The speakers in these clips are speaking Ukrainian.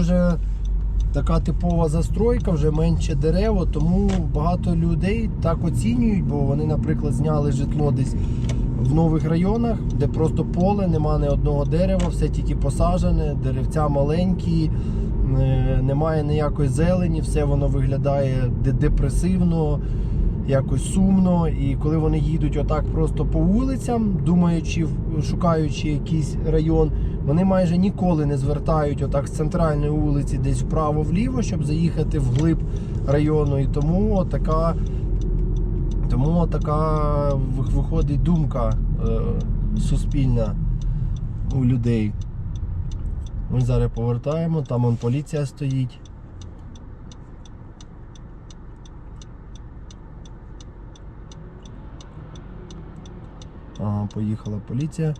Вже така типова застройка, вже менше дерева, тому багато людей так оцінюють, бо вони, наприклад, зняли житло десь в нових районах, де просто поле, нема ні одного дерева, все тільки посаджене, деревця маленькі, е, немає ніякої зелені, все воно виглядає де- депресивно, якось сумно. І коли вони їдуть отак просто по вулицям, думаючи, шукаючи якийсь район, вони майже ніколи не звертають отак з центральної вулиці десь вправо-вліво, щоб заїхати в глиб району. І тому така, тому така виходить думка е, суспільна у людей. Ми зараз повертаємо, там он поліція стоїть. Ага, поїхала поліція.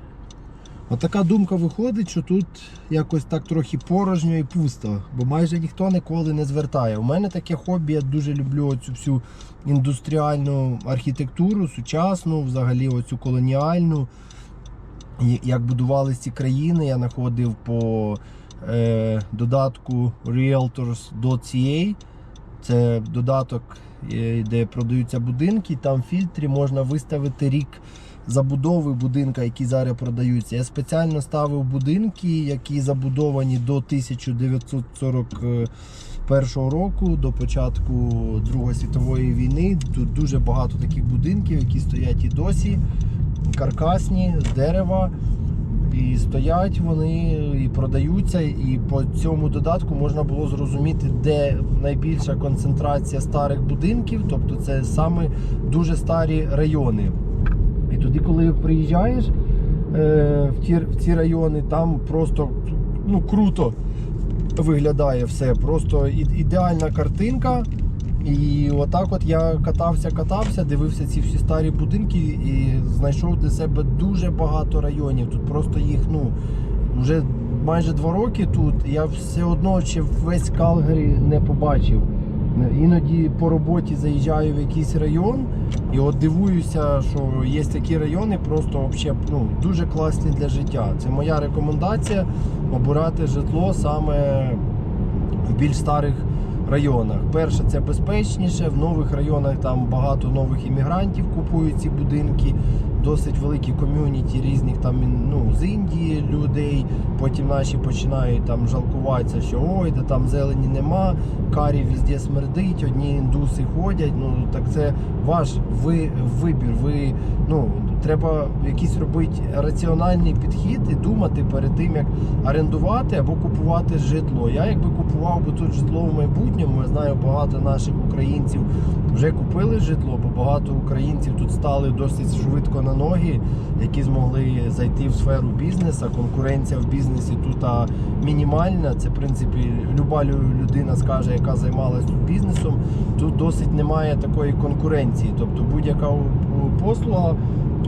Отака думка виходить, що тут якось так трохи порожньо і пусто, бо майже ніхто ніколи не звертає. У мене таке хобі, я дуже люблю оцю всю індустріальну архітектуру, сучасну, взагалі оцю колоніальну. Як будувалися ці країни, я знаходив по е, додатку realtors.ca. Це додаток, е, де продаються будинки. Там в фільтрі можна виставити рік забудови будинка, які зараз продаються. Я спеціально ставив будинки, які забудовані до 1941 року, до початку Другої світової війни. Тут дуже багато таких будинків, які стоять і досі, каркасні, з дерева. І стоять вони і продаються, і по цьому додатку можна було зрозуміти, де найбільша концентрація старих будинків, тобто це саме дуже старі райони. І туди, коли приїжджаєш е, в, ті, в ці райони, там просто ну, круто виглядає все. Просто ідеальна картинка. І отак от я катався, катався, дивився ці всі старі будинки і знайшов для себе дуже багато районів. Тут просто їх, ну, вже майже два роки тут. Я все одно ще весь Калгарі не побачив. Іноді по роботі заїжджаю в якийсь район і от дивуюся, що є такі райони, просто вообще, ну, дуже класні для життя. Це моя рекомендація обирати житло саме в більш старих районах. Перше, це безпечніше. В нових районах там багато нових іммігрантів купують ці будинки. Досить великі ком'юніті різних там ну, з Індії людей. Потім наші починають там жалкуватися, що ой, де там зелені нема, карі везде смердить, одні індуси ходять. Ну так це ваш ви, вибір. Ви ну треба якийсь робити раціональний підхід і думати перед тим, як орендувати або купувати житло. Я якби купував би тут житло в майбутньому, я знаю, багато наших українців вже купили житло, бо багато українців тут стали досить швидко на ноги, які змогли зайти в сферу бізнесу. Конкуренція в бізнесі тут мінімальна. Це в принципі люба людина скаже, яка займалась тут бізнесом. Тут досить немає такої конкуренції. Тобто будь-яка послуга,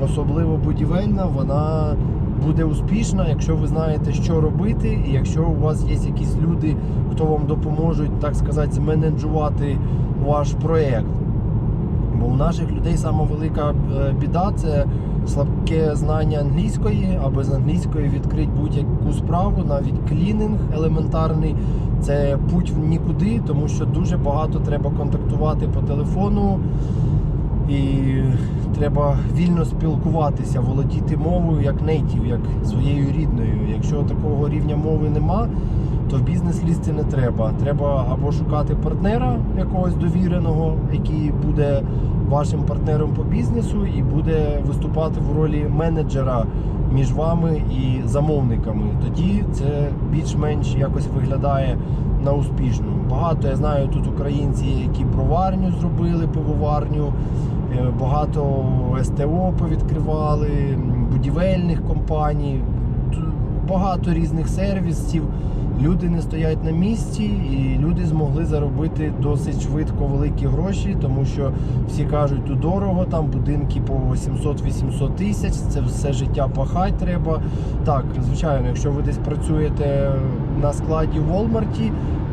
особливо будівельна, вона буде успішна, якщо ви знаєте, що робити, і якщо у вас є якісь люди, хто вам допоможуть, так сказати, зменеджувати ваш проєкт. Бо у наших людей сама велика е, біда це слабке знання англійської, а без англійської відкрити будь-яку справу, навіть клінінг елементарний. Це путь в нікуди, тому що дуже багато треба контактувати по телефону і треба вільно спілкуватися, володіти мовою як нейтів, як своєю рідною. Якщо такого рівня мови нема, то в бізнес лізти не треба. Треба або шукати партнера якогось довіреного, який буде вашим партнером по бізнесу і буде виступати в ролі менеджера між вами і замовниками. Тоді це більш-менш якось виглядає на успішну. Багато я знаю тут українці, які броварню зробили, пивоварню. Е, Багато СТО повідкривали, будівельних компаній, багато різних сервісів. Люди не стоять на місці, і люди змогли заробити досить швидко великі гроші, тому що всі кажуть, тут дорого, там будинки по 700-800 тисяч, це все життя пахати треба. Так, звичайно, якщо ви десь працюєте на складі в Walmart,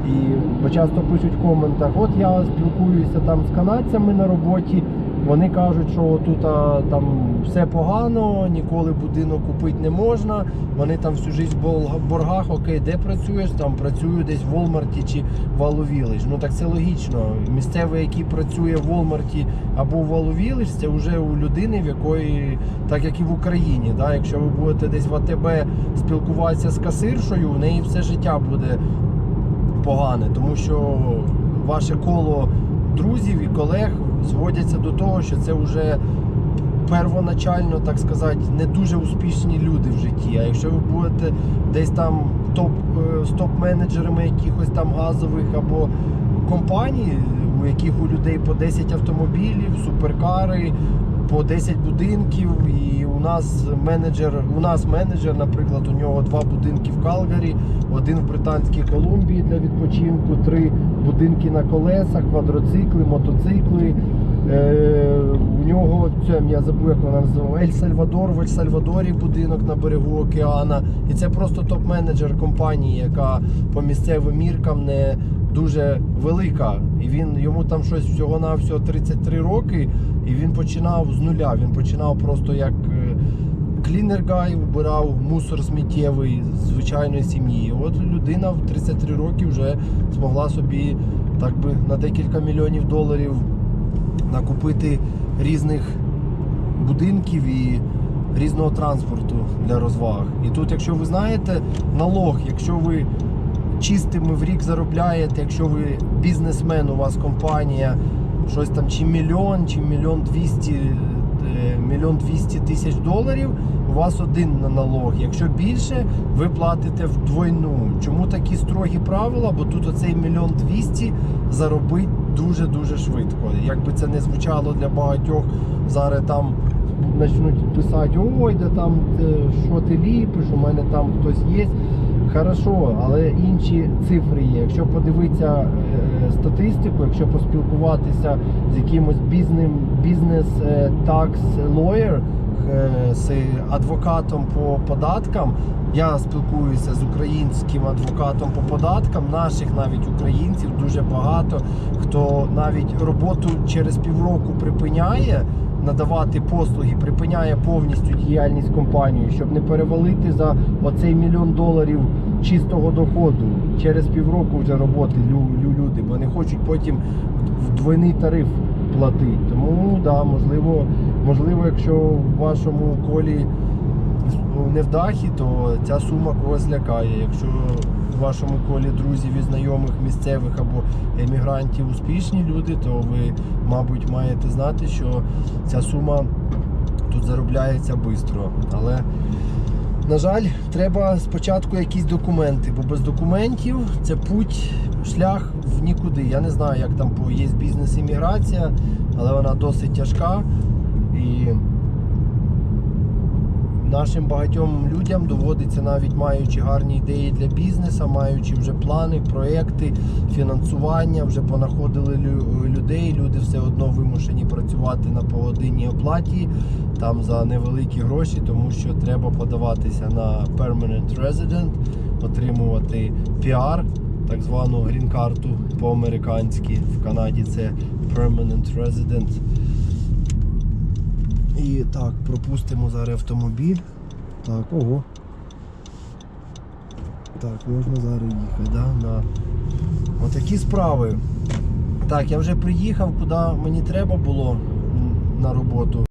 і часто пишуть в коментах, от я спілкуюся там з канадцями на роботі, Вони кажуть, що тут а, там все погано, ніколи будинок купити не можна. Вони там всю життя в боргах, окей, де працюєш? Там працюю десь в Волмарті чи в Валовілич. Ну так це логічно. Місцевий, який працює в Волмарті або в Валовілич, це вже у людини, в якої, так як і в Україні. Да? Якщо ви будете десь в АТБ спілкуватися з касиршою, у неї все життя буде погане, тому що ваше коло друзів і колег зводяться до того, що це вже первоначально, так сказати, не дуже успішні люди в житті. А якщо ви будете десь там е, топ-менеджерами якихось там газових або компаній, у яких у людей по 10 автомобілів, суперкари, по 10 будинків, і у нас менеджер, у нас менеджер, наприклад, у нього два будинки в Калгарі, один в Британській Колумбії для відпочинку, три будинки на колесах, квадроцикли, мотоцикли. У нього це я забув, як вона називала Ель Сальвадор, в Ель Сальвадорі будинок на берегу океана. І це просто топ-менеджер компанії, яка по місцевим міркам не дуже велика. І він йому там щось всього на всього 33 роки, і він починав з нуля. Він починав просто як е, клінер гай, вбирав мусор сміттєвий з звичайної сім'ї. От людина в 33 роки вже змогла собі так би на декілька мільйонів доларів накупити різних будинків і різного транспорту для розваг. І тут, якщо ви знаєте, налог, якщо ви чистими в рік заробляєте, якщо ви бізнесмен, у вас компанія, щось там чи мільйон, чи мільйон двісті, е, мільйон двісті тисяч доларів, у вас один на налог. Якщо більше, ви платите вдвойну. Чому такі строгі правила? Бо тут оцей мільйон двісті заробить дуже-дуже швидко. Як би це не звучало для багатьох, зараз там почнуть писати, ой, де там е, що ти ліпиш, у мене там хтось є. Хорошо, але інші цифри є. Якщо подивитися е, статистику, якщо поспілкуватися з якимось бізнес, бізнес е, такс лоєр, е, з адвокатом по податкам. Я спілкуюся з українським адвокатом по податкам. Наших навіть українців дуже багато, хто навіть роботу через півроку припиняє. Надавати послуги припиняє повністю діяльність компанії, щоб не перевалити за оцей мільйон доларів чистого доходу через півроку вже роботи лю- лю- люди, бо не хочуть потім в двойний тариф платити. Тому да, можливо, можливо, якщо в вашому колі невдахи, то ця сума когось лякає. Якщо в вашому колі друзів і знайомих місцевих або емігрантів успішні люди, то ви, мабуть, маєте знати, що ця сума тут заробляється швидко. Але, на жаль, треба спочатку якісь документи, бо без документів це путь, шлях в нікуди. Я не знаю, як там є бізнес-імміграція, але вона досить тяжка. Нашим багатьом людям доводиться, навіть маючи гарні ідеї для бізнесу, маючи вже плани, проекти, фінансування, вже понаходили людей. Люди все одно вимушені працювати на погодинній оплаті там за невеликі гроші, тому що треба подаватися на Permanent Resident, отримувати PR, так звану грін-карту по-американськи. В Канаді це Permanent Resident. І так, пропустимо зараз автомобіль. Так, ого. Так, можна зараз їхати, да? Да. Отакі справи. Так, я вже приїхав, куди мені треба було на роботу.